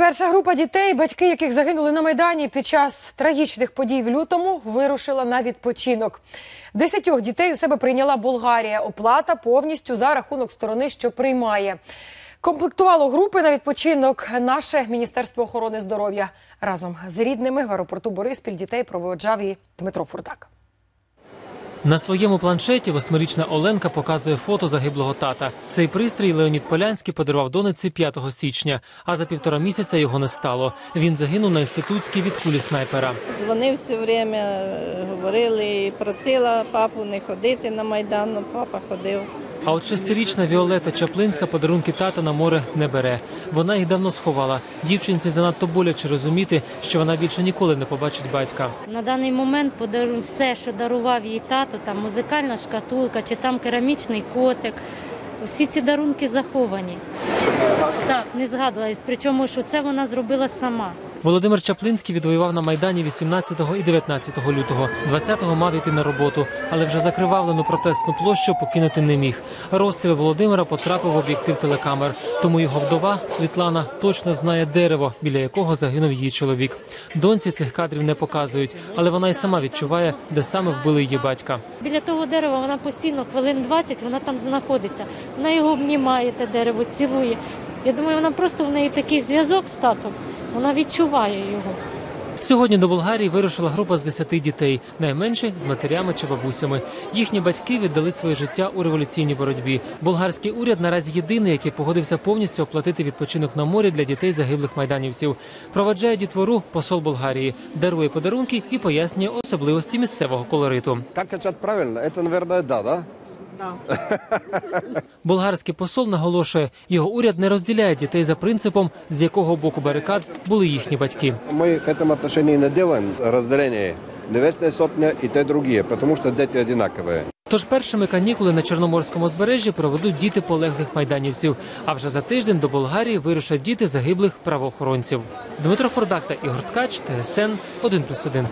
Перша група дітей, батьки яких загинули на майдані під час трагічних подій в лютому, вирушила на відпочинок. Десятьох дітей у себе прийняла Болгарія. Оплата повністю за рахунок сторони, що приймає. Комплектувало групи на відпочинок наше міністерство охорони здоров'я разом з рідними в аеропорту Бориспіль дітей проводжав і Дмитро Фуртак. На своєму планшеті восьмирічна Оленка показує фото загиблого тата. Цей пристрій Леонід Полянський подарував донеці 5 січня, а за півтора місяця його не стало. Він загинув на інститутській від кулі снайпера. Дзвонив все время, говорили, просила папу не ходити на Майдан, але папа ходив. А от шестирічна Віолета Чаплинська подарунки тата на море не бере. Вона їх давно сховала. Дівчинці занадто боляче розуміти, що вона більше ніколи не побачить батька. На даний момент подару все, що дарував їй тато, там музикальна шкатулка чи там керамічний котик. Всі ці дарунки заховані. Так, не згадувала. Причому, що це вона зробила сама. Володимир Чаплинський відвоював на майдані 18 і 19 лютого. 20-го мав іти на роботу, але вже закривавлену протестну площу покинути не міг. Розстріл Володимира потрапив в об'єктив телекамер. Тому його вдова Світлана точно знає дерево, біля якого загинув її чоловік. Доньці цих кадрів не показують, але вона й сама відчуває, де саме вбили її батька. Біля того дерева вона постійно хвилин 20 вона там знаходиться. Вона його обнімає, те дерево, цілує. Я думаю, вона просто в неї такий зв'язок з татом. Вона відчуває його. Сьогодні до Болгарії вирушила група з 10 дітей, найменші з матерями чи бабусями. Їхні батьки віддали своє життя у революційній боротьбі. Болгарський уряд наразі єдиний, який погодився повністю оплатити відпочинок на морі для дітей загиблих майданівців. Проваджає дітвору посол Болгарії, дарує подарунки і пояснює особливості місцевого колориту. Как качать правильно? Это, наверное, да, да? Болгарський посол наголошує, його уряд не розділяє дітей за принципом, з якого боку барикад були їхні батьки. Мы к этому отношению не делаем разделение. Невестная сотня и те другие, потому что дети одинаковые. Тож першими канікули на Чорноморському узбережжі проведуть діти полеглих майданівців. А вже за тиждень до Болгарії вирушать діти загиблих правоохоронців. Дмитро Фордак та Ігор Ткач, ТСН 1+,1.